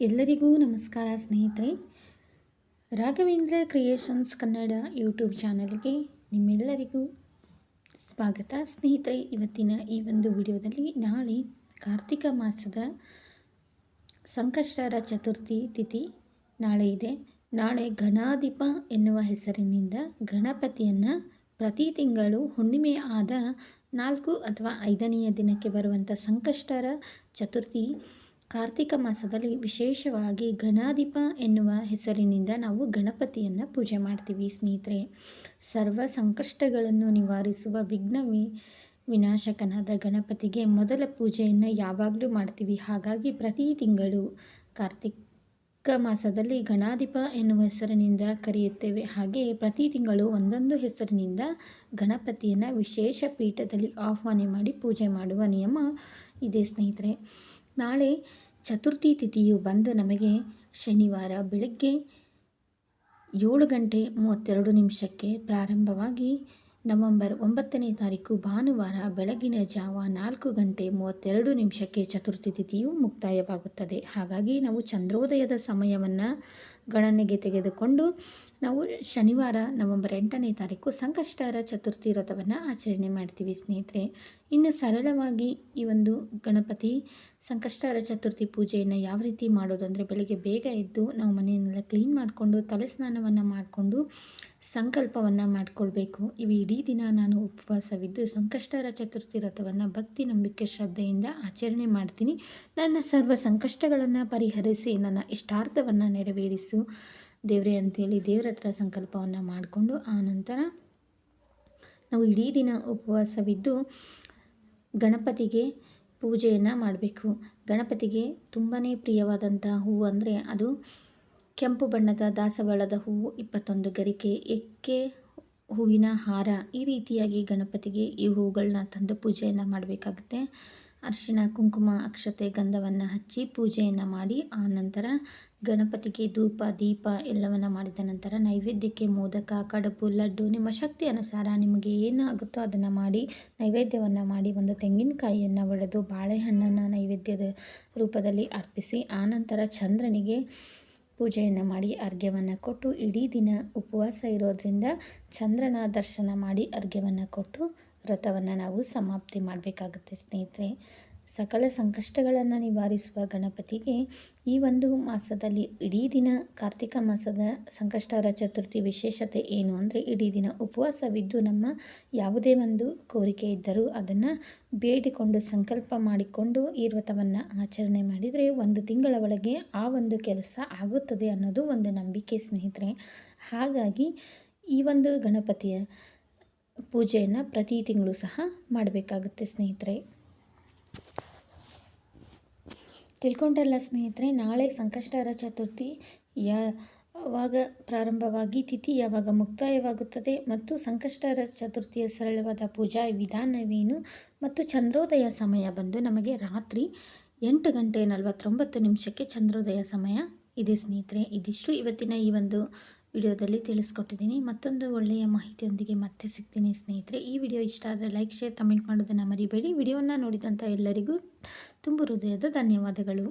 ಎಲ್ಲರಿಗೂ ನಮಸ್ಕಾರ ಸ್ನೇಹಿತರೆ. ರಾಘವೇಂದ್ರ ಕ್ರಿಯೇಷನ್ಸ್ ಕನ್ನಡ ಯೂಟ್ಯೂಬ್ ಚಾನಲ್ಗೆ ನಿಮ್ಮೆಲ್ಲರಿಗೂ ಸ್ವಾಗತ. ಸ್ನೇಹಿತರೆ, ಇವತ್ತಿನ ಈ ಒಂದು ವಿಡಿಯೋದಲ್ಲಿ ನಾಳೆ ಕಾರ್ತಿಕ ಮಾಸದ ಸಂಕಷ್ಟರ ಚತುರ್ಥಿ ತಿಥಿ ನಾಳೆ ಇದೆ. ನಾಳೆ ಗಣಾಧಿಪ ಎನ್ನುವ ಹೆಸರಿನಿಂದ ಗಣಪತಿಯನ್ನು ಪ್ರತಿ ತಿಂಗಳು ಹುಣ್ಣಿಮೆ ಆದ ನಾಲ್ಕು ಅಥವಾ ಐದನೆಯ ದಿನಕ್ಕೆ ಬರುವಂಥ ಸಂಕಷ್ಟರ ಚತುರ್ಥಿ ಕಾರ್ತಿಕ ಮಾಸದಲ್ಲಿ ವಿಶೇಷವಾಗಿ ಗಣಾಧಿಪ ಎನ್ನುವ ಹೆಸರಿನಿಂದ ನಾವು ಗಣಪತಿಯನ್ನು ಪೂಜೆ ಮಾಡ್ತೀವಿ ಸ್ನೇಹಿತರೆ. ಸರ್ವ ಸಂಕಷ್ಟಗಳನ್ನು ನಿವಾರಿಸುವ ವಿಘ್ನ ವಿ, ವಿನಾಶಕನಾದ ಗಣಪತಿಗೆ ಮೊದಲ ಪೂಜೆಯನ್ನು ಯಾವಾಗಲೂ ಮಾಡ್ತೀವಿ. ಹಾಗಾಗಿ ಪ್ರತಿ ತಿಂಗಳು ಕಾರ್ತಿಕ ಮಾಸದಲ್ಲಿ ಗಣಾಧಿಪ ಎನ್ನುವ ಹೆಸರಿನಿಂದ ಕರೆಯುತ್ತೇವೆ. ಹಾಗೆ ಪ್ರತಿ ತಿಂಗಳು ಒಂದೊಂದು ಹೆಸರಿನಿಂದ ಗಣಪತಿಯನ್ನು ವಿಶೇಷ ಪೀಠದಲ್ಲಿ ಆಹ್ವಾನ ಮಾಡಿ ಪೂಜೆ ಮಾಡುವ ನಿಯಮ ಇದೆ ಸ್ನೇಹಿತರೆ. ನಾಳೆ ಚತುರ್ಥಿ ತಿಥಿಯು ಬಂದು ನಮಗೆ ಶನಿವಾರ ಬೆಳಗ್ಗೆ ಏಳು ಗಂಟೆ ಮೂವತ್ತೆರಡು ನಿಮಿಷಕ್ಕೆ ಪ್ರಾರಂಭವಾಗಿ ನವೆಂಬರ್ ಒಂಬತ್ತನೇ ತಾರೀಕು ಭಾನುವಾರ ಬೆಳಗಿನ ಜಾವ ನಾಲ್ಕು ಗಂಟೆ ಮೂವತ್ತೆರಡು ನಿಮಿಷಕ್ಕೆ ಚತುರ್ಥಿ ತಿಥಿಯು ಮುಕ್ತಾಯವಾಗುತ್ತದೆ. ಹಾಗಾಗಿ ನಾವು ಚಂದ್ರೋದಯದ ಸಮಯವನ್ನು ಗಣನೆಗೆ ತೆಗೆದುಕೊಂಡು ನಾವು ಶನಿವಾರ ನವೆಂಬರ್ ಎಂಟನೇ ತಾರೀಕು ಸಂಕಷ್ಟರ ಚತುರ್ಥಿ ವ್ರತವನ್ನು ಆಚರಣೆ ಮಾಡ್ತೀವಿ ಸ್ನೇಹಿತರೆ. ಇನ್ನು ಸರಳವಾಗಿ ಈ ಒಂದು ಗಣಪತಿ ಸಂಕಷ್ಟರ ಚತುರ್ಥಿ ಪೂಜೆಯನ್ನು ಯಾವ ರೀತಿ ಮಾಡೋದು ಅಂದರೆ ಬೆಳಗ್ಗೆ ಬೇಗ ಎದ್ದು ನಾವು ಮನೆಯನ್ನೆಲ್ಲ ಕ್ಲೀನ್ ಮಾಡಿಕೊಂಡು ತಲೆ ಸ್ನಾನವನ್ನು ಮಾಡಿಕೊಂಡು ಸಂಕಲ್ಪವನ್ನು ಮಾಡಿಕೊಳ್ಬೇಕು. ಇವು ಇಡೀ ದಿನ ನಾನು ಉಪವಾಸವಿದ್ದು ಸಂಕಷ್ಟರ ಚತುರ್ಥಿ ವ್ರತವನ್ನು ಭಕ್ತಿ ನಂಬಿಕೆ ಶ್ರದ್ಧೆಯಿಂದ ಆಚರಣೆ ಮಾಡ್ತೀನಿ. ನನ್ನ ಸರ್ವ ಸಂಕಷ್ಟಗಳನ್ನು ಪರಿಹರಿಸಿ ನನ್ನ ಇಷ್ಟಾರ್ಥವನ್ನು ನೆರವೇರಿಸು ದೇವರೇ ಅಂಥೇಳಿ ದೇವರ ಹತ್ರ ಸಂಕಲ್ಪವನ್ನು ಮಾಡಿಕೊಂಡು ಆ ನಂತರ ನಾವು ಇಡೀ ದಿನ ಉಪವಾಸವಿದ್ದು ಗಣಪತಿಗೆ ಪೂಜೆಯನ್ನು ಮಾಡಬೇಕು. ಗಣಪತಿಗೆ ತುಂಬಾ ಪ್ರಿಯವಾದಂಥ ಹೂವು ಅಂದರೆ ಅದು ಕೆಂಪು ಬಣ್ಣದ ದಾಸವಾಳದ ಹೂವು ಇಪ್ಪತ್ತೊಂದು ಗರಿಕೆ ಎಕ್ಕೆ ಹೂವಿನ ಹಾರ ಈ ರೀತಿಯಾಗಿ ಗಣಪತಿಗೆ ಈ ಹೂಗಳನ್ನ ತಂದು ಪೂಜೆಯನ್ನು ಮಾಡಬೇಕಾಗುತ್ತೆ. ಅರಿಶಿಣ, ಕುಂಕುಮ, ಅಕ್ಷತೆ, ಗಂಧವನ್ನು ಹಚ್ಚಿ ಪೂಜೆಯನ್ನು ಮಾಡಿ, ಆ ನಂತರ ಗಣಪತಿಗೆ ಧೂಪ, ದೀಪ ಎಲ್ಲವನ್ನು ಮಾಡಿದ ನಂತರ ನೈವೇದ್ಯಕ್ಕೆ ಮೋದಕ, ಕಡುಬು, ಲಡ್ಡು, ನಿಮ್ಮ ಶಕ್ತಿ ಅನುಸಾರ ನಿಮಗೆ ಏನಾಗುತ್ತೋ ಅದನ್ನು ಮಾಡಿ, ನೈವೇದ್ಯವನ್ನು ಮಾಡಿ ಒಂದು ತೆಂಗಿನಕಾಯಿಯನ್ನು ಒಡೆದು ಬಾಳೆಹಣ್ಣನ್ನು ನೈವೇದ್ಯದ ರೂಪದಲ್ಲಿ ಅರ್ಪಿಸಿ ಆನಂತರ ಚಂದ್ರನಿಗೆ ಪೂಜೆಯನ್ನು ಮಾಡಿ ಅರ್ಘ್ಯವನ್ನು ಕೊಟ್ಟು, ಇಡೀ ದಿನ ಉಪವಾಸ ಇರೋದರಿಂದ ಚಂದ್ರನ ದರ್ಶನ ಮಾಡಿ ಅರ್ಘ್ಯವನ್ನು ಕೊಟ್ಟು ವ್ರತವನ್ನು ನಾವು ಸಮಾಪ್ತಿ ಮಾಡಬೇಕಾಗುತ್ತೆ ಸ್ನೇಹಿತರೆ. ಸಕಲ ಸಂಕಷ್ಟಗಳನ್ನು ನಿವಾರಿಸುವ ಗಣಪತಿಗೆ ಈ ಒಂದು ಮಾಸದಲ್ಲಿ ಇಡೀ ದಿನ ಕಾರ್ತಿಕ ಮಾಸದ ಸಂಕಷ್ಟರ ಚತುರ್ಥಿ ವಿಶೇಷತೆ ಏನು ಅಂದರೆ ಇಡೀ ದಿನ ಉಪವಾಸವಿದ್ದು ನಮ್ಮ ಯಾವುದೇ ಒಂದು ಕೋರಿಕೆ ಇದ್ದರೂ ಅದನ್ನು ಬೇಡಿಕೊಂಡು, ಸಂಕಲ್ಪ ಮಾಡಿಕೊಂಡು ಈ ವ್ರತವನ್ನು ಆಚರಣೆ ಮಾಡಿದರೆ ಒಂದು ತಿಂಗಳ ಒಳಗೆ ಆ ಒಂದು ಕೆಲಸ ಆಗುತ್ತದೆ ಅನ್ನೋದು ಒಂದು ನಂಬಿಕೆ ಸ್ನೇಹಿತರೆ. ಹಾಗಾಗಿ ಈ ಒಂದು ಗಣಪತಿಯ ಪೂಜೆಯನ್ನು ಪ್ರತಿ ತಿಂಗಳು ಸಹ ಮಾಡಬೇಕಾಗುತ್ತೆ ಸ್ನೇಹಿತರೆ. ತಿಳ್ಕೊಂಡ್ರಲ್ಲ ಸ್ನೇಹಿತರೆ, ನಾಳೆ ಸಂಕಷ್ಟರ ಚತುರ್ಥಿ ಯಾವಾಗ ಪ್ರಾರಂಭವಾಗಿ, ತಿಥಿ ಯಾವಾಗ ಮುಕ್ತಾಯವಾಗುತ್ತದೆ ಮತ್ತು ಸಂಕಷ್ಟರ ಚತುರ್ಥಿಯ ಸರಳವಾದ ಪೂಜಾ ವಿಧಾನವೇನು ಮತ್ತು ಚಂದ್ರೋದಯ ಸಮಯ ಬಂದು ನಮಗೆ ರಾತ್ರಿ ಎಂಟು ಗಂಟೆ ನಲವತ್ತೊಂಬತ್ತು ನಿಮಿಷಕ್ಕೆ ಚಂದ್ರೋದಯ ಸಮಯ ಇದೆ ಸ್ನೇಹಿತರೆ. ಇದಿಷ್ಟು ಇವತ್ತಿನ ಈ ಒಂದು ವಿಡಿಯೋದಲ್ಲಿ ತಿಳಿಸ್ಕೊಟ್ಟಿದ್ದೀನಿ. ಮತ್ತೊಂದು ಒಳ್ಳೆಯ ಮಾಹಿತಿಯೊಂದಿಗೆ ಮತ್ತೆ ಸಿಗ್ತೀನಿ ಸ್ನೇಹಿತರೆ. ಈ ವಿಡಿಯೋ ಇಷ್ಟ ಆದರೆ ಲೈಕ್, ಶೇರ್, ಕಮೆಂಟ್ ಮಾಡೋದನ್ನು ಮರಿಬೇಡಿ. ವಿಡಿಯೋವನ್ನು ನೋಡಿದಂಥ ಎಲ್ಲರಿಗೂ ತುಂಬ ಹೃದಯದ ಧನ್ಯವಾದಗಳು.